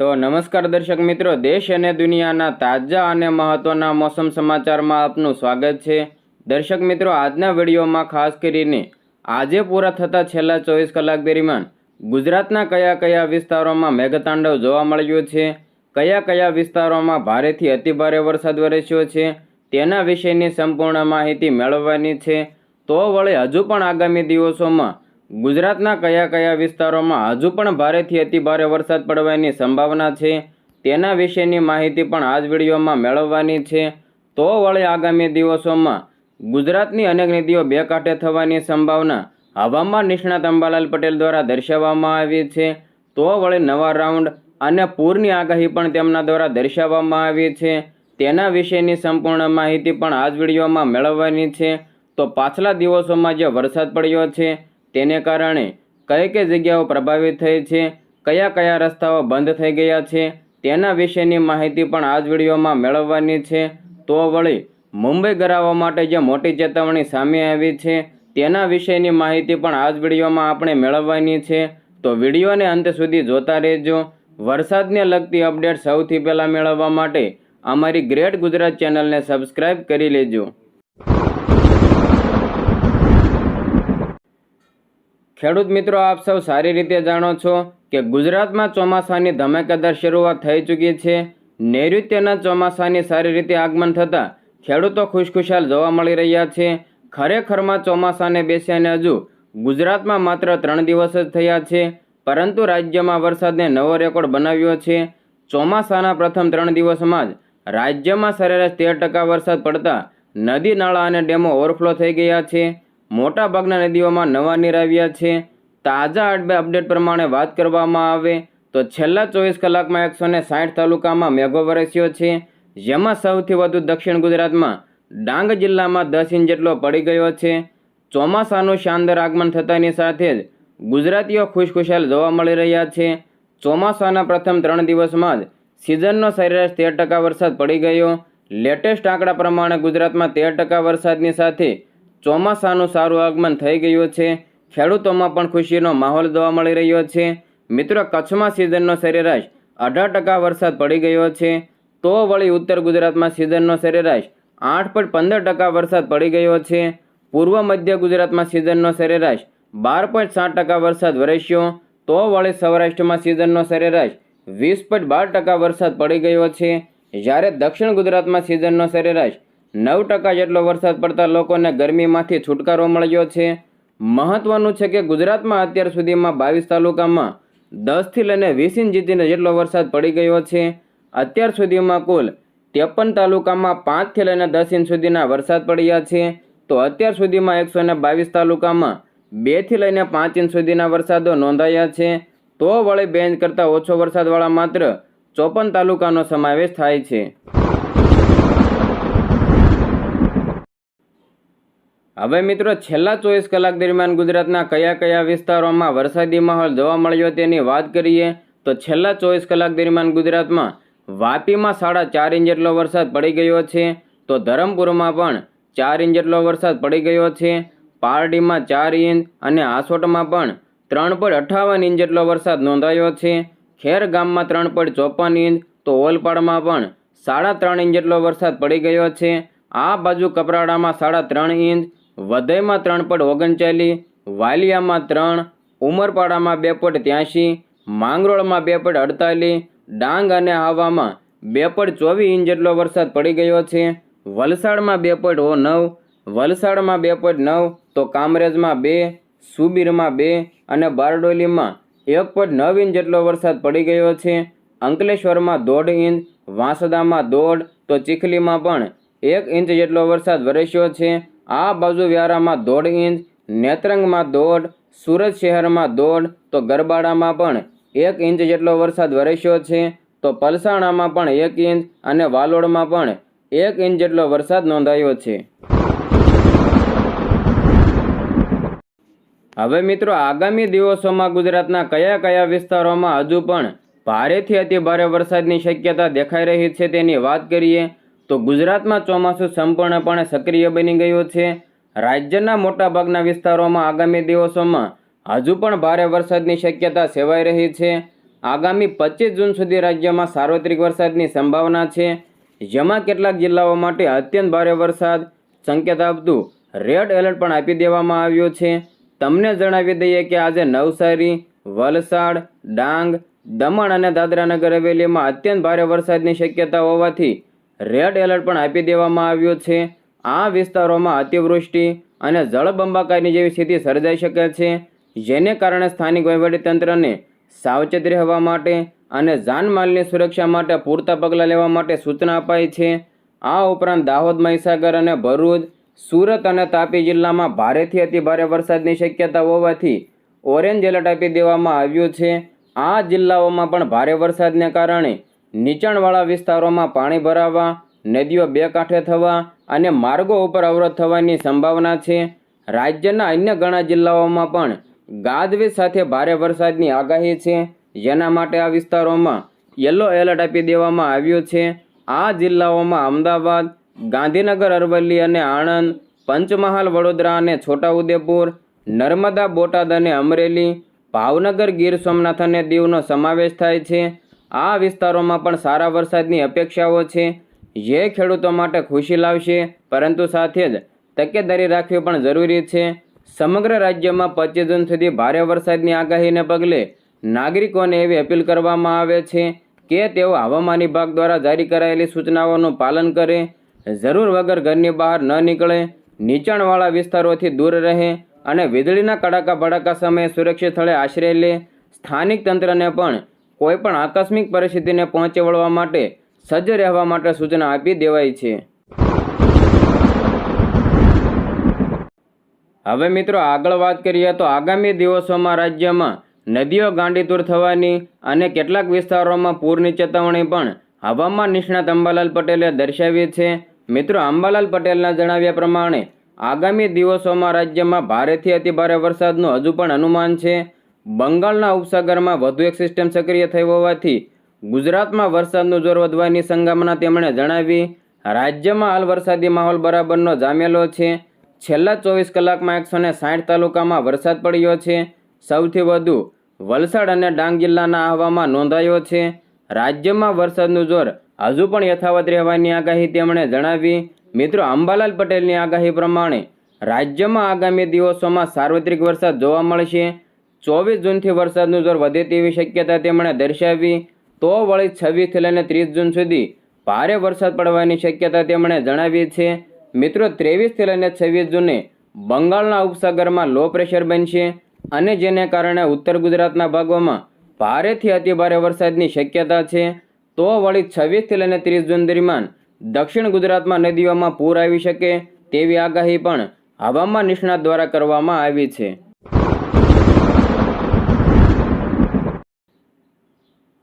તો નમસ્કાર દર્શક મિત્રો, દેશ અને દુનિયાના તાજા અને મહત્ત્વના મોસમ સમાચારમાં આપનું સ્વાગત છે. દર્શક મિત્રો, આજના વિડીયોમાં ખાસ કરીને આજે પૂરા થતા છેલ્લા ચોવીસ કલાક દરમિયાન ગુજરાતના કયા કયા વિસ્તારોમાં મેઘતાંડવ જોવા મળ્યું છે, કયા કયા વિસ્તારોમાં ભારેથી અતિભારે વરસાદ વરસ્યો છે, તેના વિશેની સંપૂર્ણ માહિતી મેળવવાની છે. તો વળી હજુ પણ આગામી દિવસોમાં ગુજરાતના કયા કયા વિસ્તારોમાં હજુ પણ ભારેથી અતિભારે વરસાદ પડવાની સંભાવના છે, તેના વિશેની માહિતી પણ આ જ વિડીયોમાં મેળવવાની છે. તો વળી આગામી દિવસોમાં ગુજરાતની અનેક નદીઓ બે કાંઠે થવાની સંભાવના હવામાન નિષ્ણાત અંબાલાલ પટેલ દ્વારા દર્શાવવામાં આવી છે. તો વળી નવા રાઉન્ડ અને પૂરની આગાહી પણ તેમના દ્વારા દર્શાવવામાં આવી છે. તેના વિશેની સંપૂર્ણ માહિતી પણ આ જ વિડીયોમાં મેળવવાની છે. તો પાછલા દિવસોમાં જે વરસાદ પડ્યો છે તેને કારણે કઈ કઈ જગ્યાઓ પ્રભાવિત થઈ છે, કયા કયા રસ્તાઓ બંધ થઈ ગયા છે, તેના વિશેની માહિતી પણ આ જ વિડીયોમાં મેળવવાની છે. તો વળી મુંબઈ ગરાવવા માટે જે મોટી ચેતવણી સામે આવી છે, તેના વિશેની માહિતી પણ આ જ વિડીયોમાં આપણે મેળવવાની છે. તો વિડીયોને અંત સુધી જોતા રહેજો. વરસાદને લગતી અપડેટ સૌથી પહેલાં મેળવવા માટે અમારી ગ્રેટ ગુજરાત ચેનલને સબસ્ક્રાઈબ કરી લેજો. ખેડૂત મિત્રો, આપ સૌ સારી રીતે જાણો છો કે ગુજરાતમાં ચોમાસાની ધમાકેદાર શરૂઆત થઈ ચૂકી છે. નૈઋત્યના ચોમાસાની સારી રીતે આગમન થતાં ખેડૂતો ખુશખુશાલ જોવા મળી રહ્યા છે. ખરેખરમાં ચોમાસાને બેસ્યાને હજુ ગુજરાતમાં માત્ર ત્રણ દિવસ જ થયા છે, પરંતુ રાજ્યમાં વરસાદને નવો રેકોર્ડ બનાવ્યો છે. ચોમાસાના પ્રથમ ત્રણ દિવસમાં જ રાજ્યમાં સરેરાશ તેર ટકા વરસાદ પડતા નદી, નાળા અને ડેમો ઓવરફ્લો થઈ ગયા છે. મોટાભાગના નદીઓમાં નવા નીર આવ્યા છે. તાજા અપડેટ પ્રમાણે વાત કરવામાં આવે તો છેલ્લા ચોવીસ કલાકમાં એકસો ને સાઠ તાલુકામાં મેઘો વરસ્યો છે. જેમાં સૌથી વધુ દક્ષિણ ગુજરાતમાં ડાંગ જિલ્લામાં દસ ઇંચ જેટલો પડી ગયો છે. ચોમાસાનું શાનદાર આગમન થતાની સાથે જ ગુજરાતીઓ ખુશખુશાલ જોવા મળી રહ્યા છે. ચોમાસાના પ્રથમ ત્રણ દિવસમાં જ સિઝનનો સરેરાશ તેર ટકા વરસાદ પડી ગયો. લેટેસ્ટ આંકડા પ્રમાણે ગુજરાતમાં તેર ટકા વરસાદની સાથે ચોમાસાનું સારું આગમન થઈ ગયું છે. ખેડૂતોમાં પણ ખુશીનો માહોલ જોવા મળી રહ્યો છે. મિત્રો, કચ્છમાં સિઝનનો સરેરાશ અઢાર ટકા વરસાદ પડી ગયો છે. તો વળી ઉત્તર ગુજરાતમાં સિઝનનો સરેરાશ આઠ પોઈન્ટ પંદર ટકા વરસાદ પડી ગયો છે. પૂર્વ મધ્ય ગુજરાતમાં સિઝનનો સરેરાશ બાર પોઈન્ટ સાત ટકા વરસાદ વરસ્યો. તો વળી સૌરાષ્ટ્રમાં સિઝનનો સરેરાશ વીસ પોઈન્ટ બાર ટકા વરસાદ પડી ગયો છે. જ્યારે દક્ષિણ ગુજરાતમાં સિઝનનો સરેરાશ નવ ટકા જેટલો વરસાદ પડતા લોકોને ગરમીમાંથી છુટકારો મળ્યો છે. મહત્વનું છે કે ગુજરાતમાં અત્યાર સુધીમાં બાવીસ તાલુકામાં દસથી લઈને વીસ ઇંચ જીતીને જેટલો વરસાદ પડી ગયો છે. અત્યાર સુધીમાં કુલ ત્રેપન તાલુકામાં પાંચથી લઈને દસ ઇંચ સુધીના વરસાદ પડ્યા છે. તો અત્યાર સુધીમાં એકસો ને બાવીસ તાલુકામાં બેથી લઈને પાંચ ઇંચ સુધીના વરસાદો નોંધાયા છે. તો વળી બે ઇંચ કરતાં ઓછો વરસાદવાળા માત્ર ચોપન તાલુકાનો સમાવેશ થાય છે. હવે મિત્રો, છેલ્લા ચોવીસ કલાક દરમિયાન ગુજરાતના કયા કયા વિસ્તારોમાં વરસાદી માહોલ જોવા મળ્યો તેની વાત કરીએ, તો છેલ્લા ચોવીસ કલાક દરમિયાન ગુજરાતમાં વાપીમાં સાડા ચાર ઇંચ જેટલો વરસાદ પડી ગયો છે, તો ધરમપુરમાં પણ ચાર ઇંચ જેટલો વરસાદ પડી ગયો છે, પારડીમાં ચાર ઇંચ અને આસોટમાં પણ ત્રણ પોઈન્ટ અઠાવન ઇંચ જેટલો વરસાદ નોંધાયો છે, ખેર ગામમાં ત્રણ પોઈન્ટ ચોપન ઇંચ, તો ઓલપાડમાં પણ સાડા ત્રણ ઇંચ જેટલો વરસાદ પડી ગયો છે, આ બાજુ કપરાડામાં સાડા ત્રણ ઇંચ વધઈમાં ત્રણ પોઈન્ટ ઓગણચાલીસ, વાલિયામાં ત્રણ, ઉમરપાડામાં બે પોઈન્ટ ત્યાંશી, માંગરોળમાં બે પોઈન્ટ અડતાલીસ, ડાંગ અને હવામાં બે પોઈન્ટ ચોવીસ ઇંચ જેટલો વરસાદ પડી ગયો છે. વલસાડમાં બે પોઈન્ટ નવ, વલસાડમાં બે પોઈન્ટ નવ, તો કામરેજમાં બે, સુબીરમાં બે અને બારડોલીમાં એક પોઈન્ટ નવ ઇંચ જેટલો વરસાદ પડી ગયો છે. અંકલેશ્વરમાં દોઢ ઇંચ, વાંસદામાં દોઢ, તો ચીખલીમાં પણ એક ઇંચ જેટલો વરસાદ વરસ્યો છે. આ બાજુ વ્યારામાં દોઢ ઇંચ, નેત્રંગમાં દોઢ, સુરત શહેરમાં દોઢ, તો ગરબાડામાં પણ એક ઇંચ જેટલો વરસાદ વરસ્યો છે, તો પલસાણામાં પણ એક ઇંચ અને વાલોડમાં પણ એક ઇંચ જેટલો વરસાદ નોંધાયો છે. હવે મિત્રો, આગામી દિવસોમાં ગુજરાતના કયા કયા વિસ્તારોમાં હજુ પણ ભારેથી અતિ ભારે વરસાદની શક્યતા દેખાઈ રહી છે તેની વાત કરીએ તો ગુજરાતમાં ચોમાસું સંપૂર્ણપણે સક્રિય બની ગયું છે. રાજ્યના મોટાભાગના વિસ્તારોમાં આગામી દિવસોમાં હજુ પણ ભારે વરસાદની શક્યતા સેવાઈ રહી છે. આગામી પચીસ જૂન સુધી રાજ્યમાં સાર્વત્રિક વરસાદની સંભાવના છે. જેમાં કેટલાક જિલ્લાઓ માટે અત્યંત ભારે વરસાદ સંકેત આપતું રેડ એલર્ટ પણ આપી દેવામાં આવ્યું છે. તમને જણાવી દઈએ કે આજે નવસારી, વલસાડ, ડાંગ, દમણ અને દાદરાનગર હવેલીમાં અત્યંત ભારે વરસાદની શક્યતા હોવાથી રેડ એલર્ટ પણ આપી દેવામાં આવ્યો છે. આ વિસ્તારોમાં અતિવૃષ્ટિ અને જળબંબાકારની જેવી સ્થિતિ સર્જાઈ શકે છે, જેને કારણે સ્થાનિક વહીવટીતંત્રને સાવચેત રહેવા માટે અને જાનમાલની સુરક્ષા માટે પૂરતા પગલાં લેવા માટે સૂચના અપાઈ છે. આ ઉપરાંત દાહોદ, મહીસાગર અને ભરૂચ, સુરત અને તાપી જિલ્લામાં ભારેથી અતિ ભારે વરસાદની શક્યતા હોવાથી ઓરેન્જ એલર્ટ આપી દેવામાં આવ્યું છે. આ જિલ્લાઓમાં પણ ભારે વરસાદને કારણે નીચાણવાળા વિસ્તારોમાં પાણી ભરાવા, નદીઓ બે કાંઠે થવા અને માર્ગો ઉપર અવરોધ થવાની સંભાવના છે. રાજ્યના અન્ય ઘણા જિલ્લાઓમાં પણ ગાજવીજ સાથે ભારે વરસાદની આગાહી છે. જેના માટે આ વિસ્તારોમાં યલો એલર્ટ આપી દેવામાં આવ્યું છે. આ જિલ્લાઓમાં અમદાવાદ, ગાંધીનગર, અરવલ્લી અને આણંદ, પંચમહાલ, વડોદરા અને છોટાઉદેપુર, નર્મદા, બોટાદ અને અમરેલી, ભાવનગર, ગીર સોમનાથ અને દીવનો સમાવેશ થાય છે. આ વિસ્તારોમાં પણ સારા વરસાદની અપેક્ષાઓ છે. જે ખેડૂતો માટે ખુશી લાવશે, પરંતુ સાથે જ તકેદારી રાખવી પણ જરૂરી છે. સમગ્ર રાજ્યમાં પચીસ જૂન સુધી ભારે વરસાદની આગાહીને પગલે નાગરિકોને એવી અપીલ કરવામાં આવે છે કે તેઓ હવામાન વિભાગ દ્વારા જારી કરાયેલી સૂચનાઓનું પાલન કરે, જરૂર વગર ઘરની બહાર ન નીકળે, નીચાણવાળા વિસ્તારોથી દૂર રહે અને વીજળીના કડાકા ભડાકા સમયે સુરક્ષિત સ્થળે આશ્રય લે. સ્થાનિક તંત્રને પણ કોઈપણ આકસ્મિક પરિસ્થિતિને પહોંચી વળવા માટે સજ્જ રહેવા માટે સૂચના આપી દેવાઈ છે. હવે મિત્રો આગળ વાત કરીએ તો આગામી દિવસોમાં રાજ્યમાં નદીઓ ગાંડીતુર થવાની અને કેટલાક વિસ્તારોમાં પૂરની ચેતવણી પણ હવામાન નિષ્ણાત અંબાલાલ પટેલે દર્શાવી છે. મિત્રો અંબાલાલ પટેલના જણાવ્યા પ્રમાણે આગામી દિવસોમાં રાજ્યમાં ભારેથી અતિભારે વરસાદનું હજુ પણ અનુમાન છે. બંગાળના ઉપસાગરમાં વધુ એક સિસ્ટમ સક્રિય થઈ હોવાથી ગુજરાતમાં વરસાદનું જોર વધવાની સંભાવના તેમણે જણાવી. રાજ્યમાં હાલ વરસાદી માહોલ બરાબરનો જામેલો છે. છેલ્લા ચોવીસ કલાકમાં એકસો ને સાઠ તાલુકામાં વરસાદ પડ્યો છે. સૌથી વધુ વલસાડ અને ડાંગ જિલ્લાના આહવામાં નોંધાયો છે. રાજ્યમાં વરસાદનું જોર હજુ પણ યથાવત રહેવાની આગાહી તેમણે જણાવી. મિત્રો, અંબાલાલ પટેલની આગાહી પ્રમાણે રાજ્યમાં આગામી દિવસોમાં સાર્વત્રિક વરસાદ જોવા મળશે. ચોવીસ જૂનથી વરસાદનું જોર વધે તેવી શક્યતા તેમણે દર્શાવી. તો વળી છવ્વીસથી લઈને ત્રીસ જૂન સુધી ભારે વરસાદ પડવાની શક્યતા તેમણે જણાવી છે. મિત્રો ત્રેવીસથી લઈને છવ્વીસ જૂને બંગાળના ઉપસાગરમાં લો પ્રેશર બનશે અને જેને કારણે ઉત્તર ગુજરાતના ભાગોમાં ભારેથી અતિભારે વરસાદની શક્યતા છે. તો વળી છવ્વીસથી લઈને ત્રીસ જૂન દરમિયાન દક્ષિણ ગુજરાતમાં નદીઓમાં પૂર આવી શકે તેવી આગાહી પણ હવામાન નિષ્ણાત દ્વારા કરવામાં આવી છે.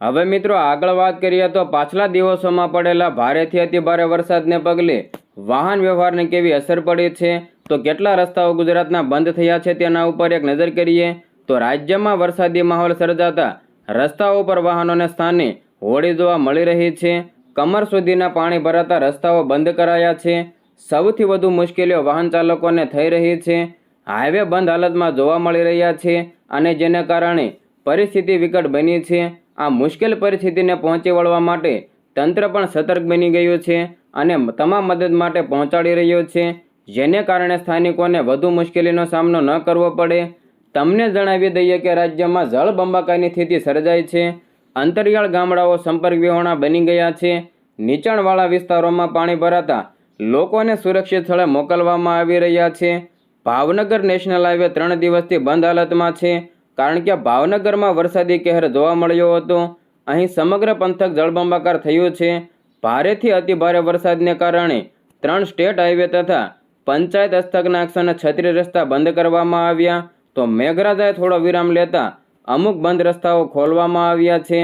હવે મિત્રો, આગળ વાત કરીએ તો પાછલા દિવસોમાં પડેલા ભારેથી અતિભારે વરસાદને પગલે વાહન વ્યવહારને કેવી અસર પડી છે? તો કેટલા રસ્તાઓ ગુજરાતના બંધ થયા છે તેના ઉપર એક નજર કરીએ. તો રાજ્યમાં વરસાદી માહોલ સર્જાતા રસ્તાઓ પર વાહનોને સ્થાને હોળી જોવા મળી રહી છે. કમર સુધીના પાણી ભરાતા રસ્તાઓ બંધ કરાયા છે. સૌથી વધુ મુશ્કેલીઓ વાહન ચાલકોને થઈ રહી છે. હાઈવે બંધ હાલતમાં જોવા મળી રહ્યા છે અને જેને કારણે પરિસ્થિતિ વિકટ બની છે. આ મુશ્કેલ પરિસ્થિતિને પહોંચી વળવા માટે તંત્ર પણ સતર્ક બની ગયું છે અને તમામ મદદ માટે પહોંચાડી રહ્યો છે. જેને કારણે સ્થાનિકોને વધુ મુશ્કેલીનો સામનો ન કરવો પડે. તમને જણાવી દઈએ કે રાજ્યમાં જળબંબાકારની સ્થિતિ સર્જાઈ છે. અંતરિયાળ ગામડાઓ સંપર્ક વિહોણા બની ગયા છે. નીચાણવાળા વિસ્તારોમાં પાણી ભરાતા લોકોને સુરક્ષિત સ્થળે મોકલવામાં આવી રહ્યા છે. ભાવનગર નેશનલ હાઈવે ત્રણ દિવસથી બંધ હાલતમાં છે. કારણ કે ભાવનગરમાં વરસાદી કહેર જોવા મળ્યો હતો. અહીં સમગ્ર પંથક જળબંબાકાર થયું છે. ભારેથી અતિભારે વરસાદને કારણે ત્રણ સ્ટેટ હાઈવે તથા પંચાયત હસ્તકના અક્ષરને છત્રી રસ્તા બંધ કરવામાં આવ્યા. તો મેઘરાજાએ થોડો વિરામ લેતા અમુક બંધ રસ્તાઓ ખોલવામાં આવ્યા છે.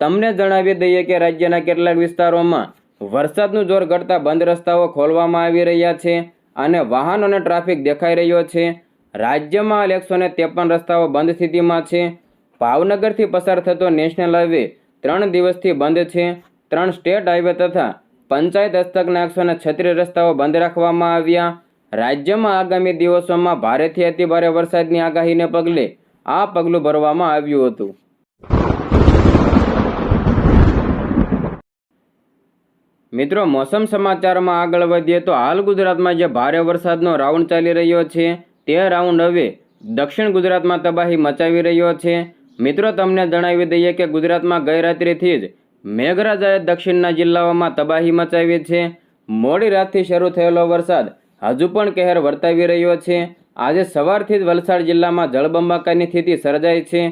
તમને જણાવી દઈએ કે રાજ્યના કેટલાક વિસ્તારોમાં વરસાદનું જોર ઘટતા બંધ રસ્તાઓ ખોલવામાં આવી રહ્યા છે અને વાહનોને ટ્રાફિક દેખાઈ રહ્યો છે. રાજ્યમાં એકસો ને ત્રેપન રસ્તાઓ બંધ સ્થિતિમાં છે. ભાવનગરથી પસાર થતો નેશનલ હાઈવે ત્રણ દિવસથી બંધ છે. ત્રણ સ્ટેટ હાઈવે તથા પંચાયત હસ્તકના એકસો ને છત્રીસ રસ્તાઓ બંધ રાખવામાં આવ્યા. રાજ્યમાં આગામી દિવસોમાં ભારેથી અતિભારે વરસાદની આગાહીને પગલે આ પગલું ભરવામાં આવ્યું હતું. મિત્રો, મોસમ સમાચારમાં આગળ વધીએ તો હાલ ગુજરાતમાં જે ભારે વરસાદનો રાઉન્ડ ચાલી રહ્યો છે. તે રાઉન્ડ હવે દક્ષિણ ગુજરાતમાં તબાહી મચાવી રહ્યો છે. મિત્રો, તમને જણાવી દઈએ કે ગુજરાતમાં ગઈ રાત્રિથી જ મેઘરાજાએ દક્ષિણના જિલ્લાઓમાં તબાહી મચાવી છે. મોડી રાતથી શરૂ થયેલો વરસાદ હજુ પણ કહેર વર્તાવી રહ્યો છે. આજે સવારથી જ વલસાડ જિલ્લામાં જળબંબાકારની સ્થિતિ સર્જાઈ છે.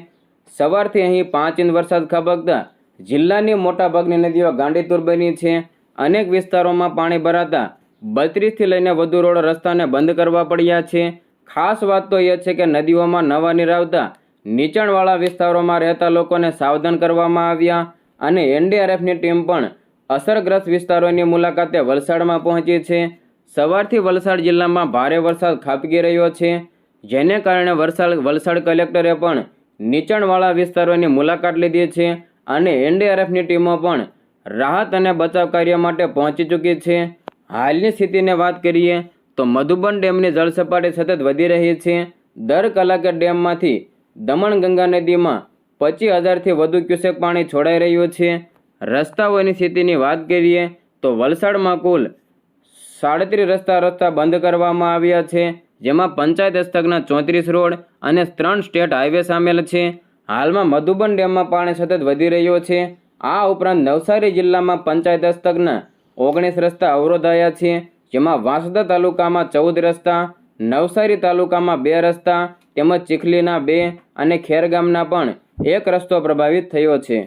સવારથી અહીં પાંચ ઇંચ વરસાદ ખાબકતા જિલ્લાની મોટાભાગની નદીઓ ગાંડીતુર બની છે. અનેક વિસ્તારોમાં પાણી ભરાતા બત્રીસથી લઈને વધુ રોડ રસ્તાને બંધ કરવા પડ્યા છે. ખાસ વાત તો એ છે કે નદીઓમાં નવા નીર આવતા નીચાણવાળા વિસ્તારોમાં રહેતા લોકોને સાવધાન કરવામાં આવ્યા અને એનડીઆરએફની ટીમ પણ અસરગ્રસ્ત વિસ્તારોની મુલાકાતે વલસાડમાં પહોંચી છે. સવારથી વલસાડ જિલ્લામાં ભારે વરસાદ ખાબકી રહ્યો છે. જેને કારણે વલસાડ વલસાડ કલેક્ટરે પણ નીચાણવાળા વિસ્તારોની મુલાકાત લીધી છે અને એનડીઆરએફની ટીમો પણ રાહત અને બચાવ કાર્ય માટે પહોંચી ચૂકી છે. હાલની સ્થિતિને વાત કરીએ તો મધુબન ડેમની જળસપાટી સતત વધી રહી છે. દર કલાકે ડેમમાંથી દમણગંગા નદીમાં પચીસ હજારથી વધુ ક્યુસેક પાણી છોડાઈ રહ્યું છે. રસ્તાઓની સ્થિતિની વાત કરીએ તો વલસાડમાં કુલ સાડત્રીસ રસ્તા રસ્તા બંધ કરવામાં આવ્યા છે, જેમાં પંચાયત હસ્તકના ચોત્રીસ રોડ અને ત્રણ સ્ટેટ હાઈવે સામેલ છે. હાલમાં મધુબન ડેમમાં પાણી સતત વધી રહ્યો છે. આ ઉપરાંત નવસારી જિલ્લામાં પંચાયત હસ્તકના ઓગણીસ રસ્તા અવરોધાયા છે. જેમાં વાંસદા તાલુકામાં ચૌદ રસ્તા, નવસારી તાલુકામાં બે રસ્તા, તેમજ ચીખલીના બે અને ખેરગામના પણ એક રસ્તો પ્રભાવિત થયો છે.